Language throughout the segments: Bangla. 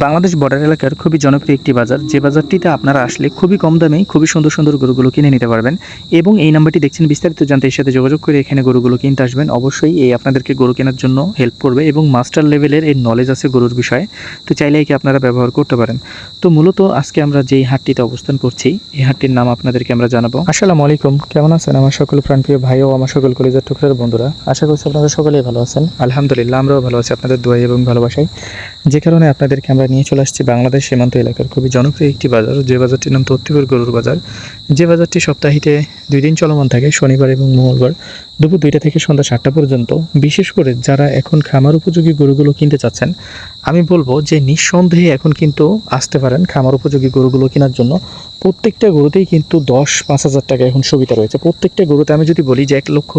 বাংলাদেশ বর্ডার এলাকার খুবই জনপ্রিয় একটি বাজার। যে বাজারটিতে আপনারা আসলে খুবই কম দামে খুবই সুন্দর সুন্দর গরুগুলো কিনে নিতে পারবেন এবং এই নাম্বারটি দেখছেন বিস্তারিত জানতে এর সাথে যোগাযোগ করে এখানে গরুগুলো কিনতে আসবেন। অবশ্যই এই আপনাদেরকে গরু কেনার জন্য হেল্প করবে এবং মাস্টার লেভেলের এর নলেজ আছে গরুর বিষয়ে। তো চাইলে একে আপনারা ব্যবহার করতে পারেন। তো মূলত আজকে আমরা যেই হাটটিতে অবস্থান করছি এই হাটটির নাম আপনাদেরকে আমরা জানাব। আসসালামু আলাইকুম কেমন আছেন আমার সকল প্রাণপ্রিয় ভাই ও আমার সকল কলেজের টুকরার বন্ধুরা? আশা করছি আপনারা সকলেই ভালো আছেন। আলহামদুলিল্লাহ আমরাও ভালো আছি আপনাদের দোয়াই এবং ভালোবাসায় যে কারণে আপনাদেরকে আমরা নিয়ে চলে আসছি বাংলাদেশ সীমান্ত এলাকার খুবই জনপ্রিয় একটি বাজার। যে বাজারটির নাম তত্ত্বপুর গরুর বাজার। যে বাজারটি সপ্তাহিতে দুই দিন চলমান থাকে, শনিবার এবং মঙ্গলবার। দুপুর দুইটা থেকে সন্ধ্যা সাতটা পর্যন্ত, বিশেষ করে যারা এখন খামার উপযোগী গরুগুলো কিনতে চাচ্ছেন, আমি বলব যে নিঃসন্দেহে এখন কিন্তু আসতে পারেন খামার উপযোগী গরুগুলো কেনার জন্য। প্রত্যেকটা গরুতেই কিন্তু দশ, পাঁচ হাজার টাকা এখন সুবিধা রয়েছে। প্রত্যেকটা গরুতে আমি যদি বলি যে এক লক্ষ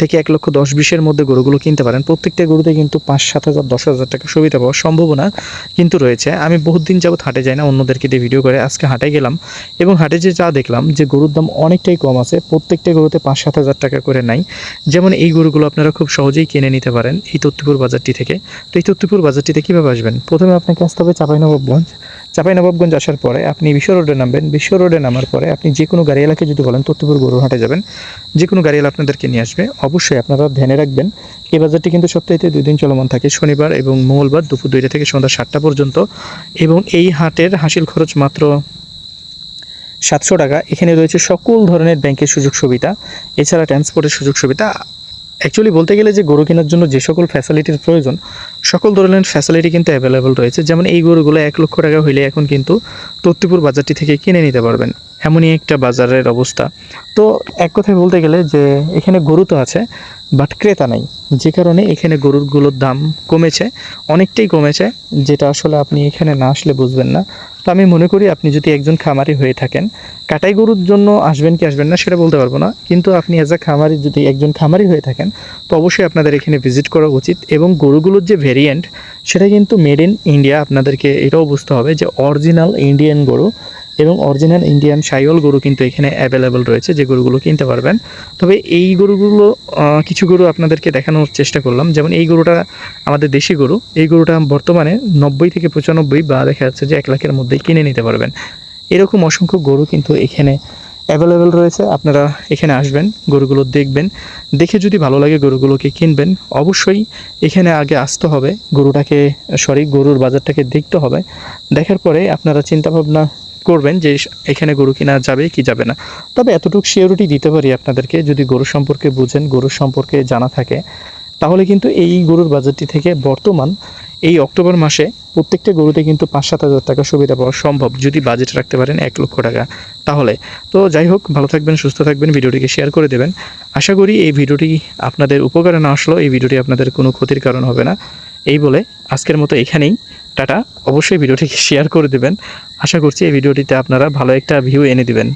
থেকে এক লক্ষ দশ বিশের মধ্যে গরুগুলো কিনতে পারেন, প্রত্যেকটা গরুতে কিন্তু পাঁচ, সাত হাজার, দশ হাজার টাকা সুবিধা পাওয়ার সম্ভাবনা কিন্তু রয়েছে। আমি বহুত দিন যাবত হাটে যাই না, অন্যদেরকে দিয়ে ভিডিও করে আজকে হাটে গেলাম এবং হাটে যে যা দেখলাম যে গরুর দাম অনেকটাই কম আছে, প্রত্যেকটা গরুতে পাঁচ, সাত হাজার টাকা করে নাই। যেমন এই গরুগুলো আপনারা খুব সহজেই কিনে নিতে পারেন এই তত্ত্বপুর বাজারটি থেকে। তো এই তত্ত্বপুর বাজারটিতে কীভাবে আসবেন? প্রথমে আপনাকে আসতে হবে চাঁপাইনবাবগঞ্জ। চাঁপাইনবাবগঞ্জ আসার পরে আপনি বিশ্ব রোডে নামবেন। বিশ্ব রোডে নামার পরে আপনি যে কোনো গাড়ি এলাকায় যদি বলেন তত্ত্বপুর গরুর হাটে যাবেন, যে কোনো গাড়ি এলা আপনাদেরকে নিয়ে আসবে। অবশ্যই আপনারা ধ্যানে রাখবেন। এই বাজারটি কিন্তু সপ্তাহে দুই দিন চলমান থাকে, শনিবার এবং মঙ্গলবার দুপুর দুইটা থেকে সন্ধ্যা সাতটা পর্যন্ত। এবং এই হাটের হাসিল খরচ মাত্র সাতশো টাকা। এখানে রয়েছে সকল ধরনের ব্যাংকের সুযোগ সুবিধা, এছাড়া ট্রান্সপোর্টের সুযোগ সুবিধা। অ্যাকচুয়ালি বলতে গেলে যে গরু কেনার জন্য যে সকল ফ্যাসিলিটির প্রয়োজন, সকল ধরনের ফ্যাসিলিটি কিন্তু অ্যাভেলেবল রয়েছে। যেমন এই গরুগুলো এক লক্ষ টাকা হইলে এখন কিন্তু তত্তিপুর বাজারটি থেকে কিনে নিতে পারবেন। এমনই একটা বাজারের অবস্থা। তো এক কথায় বলতে গেলে যে এখানে গরু তো আছে বাট ক্রেতা নাই। যে কারণে এখানে গরুরগুলোর দাম কমেছে, অনেকটাই কমেছে, যেটা আসলে আপনি এখানে না আসলে বুঝবেন না। তো আমি মনে করি আপনি যদি একজন খামারি হয়ে থাকেন, কাটাই গরুর জন্য আসবেন কি আসবেন না সেটা বলতে পারব না, কিন্তু আপনি অ্যাজ আ খামারি যদি একজন খামারি হয়ে থাকেন, তো অবশ্যই আপনাদের এখানে ভিজিট করা উচিত এবং গরুগুলোর যে ভেরিয়েন্ট সেটা কিন্তু মেড ইন ইন্ডিয়া আপনাদেরকে এটাও বুঝতে হবে যে অরিজিনাল ইন্ডিয়ান গরু এবং অরিজিনাল ইন্ডিয়ান সাইওয়াল গরু কিন্তু এখানে অ্যাভেলেবেল রয়েছে, যে গরুগুলো কিনতে পারবেন। তবে এই গরুগুলো কিছু গরু আপনাদেরকে দেখানোর চেষ্টা করলাম। যেমন এই গরুটা আমাদের দেশি গরু। এই গরুটা বর্তমানে নব্বই থেকে পঁচানব্বই বা দেখা যাচ্ছে যে এক লাখের মধ্যেই কিনে নিতে পারবেন। এরকম অসংখ্য গরু কিন্তু এখানে অ্যাভেলেবেল রয়েছে। আপনারা এখানে আসবেন, গরুগুলো দেখবেন। দেখে যদি ভালো লাগে গরুগুলোকে কিনবেন, অবশ্যই এখানে আগে আসতে হবে। গরুটাকে সরি গরুর বাজারটাকে দেখতে হবে। দেখার পরে আপনারা চিন্তা ভাবনা করবেন যে এখানে গরু কিনা যাবে, কি যাবে না। তবে এতটুকু সিওরিটি দিতে পারি আপনাদেরকে, যদি গরু সম্পর্কে বুঝেন গরুর সম্পর্কে জানা থাকে, তাহলে কিন্তু এই গরুর বাজারটি থেকে বর্তমান এই অক্টোবর মাসে প্রত্যেকটা গরুতে কিন্তু পাঁচ সাত হাজার টাকা সুবিধা পাওয়া সম্ভব, যদি বাজেট রাখতে পারেন এক লক্ষ টাকা। তাহলে, তো যাই হোক, ভালো থাকবেন, সুস্থ থাকবেন, ভিডিওটিকে শেয়ার করে দেবেন। আশা করি এই ভিডিওটি আপনাদের উপকারে না আসলেও এই ভিডিওটি আপনাদের কোনো ক্ষতির কারণ হবে না। এই বলে আজকের মতো এখানেই। টাটা। অবশ্যই ভিডিওটিকে শেয়ার করে দেবেন। আশা করছি এই ভিডিওটিতে আপনারা ভালো একটা ভিউ এনে দিবেন।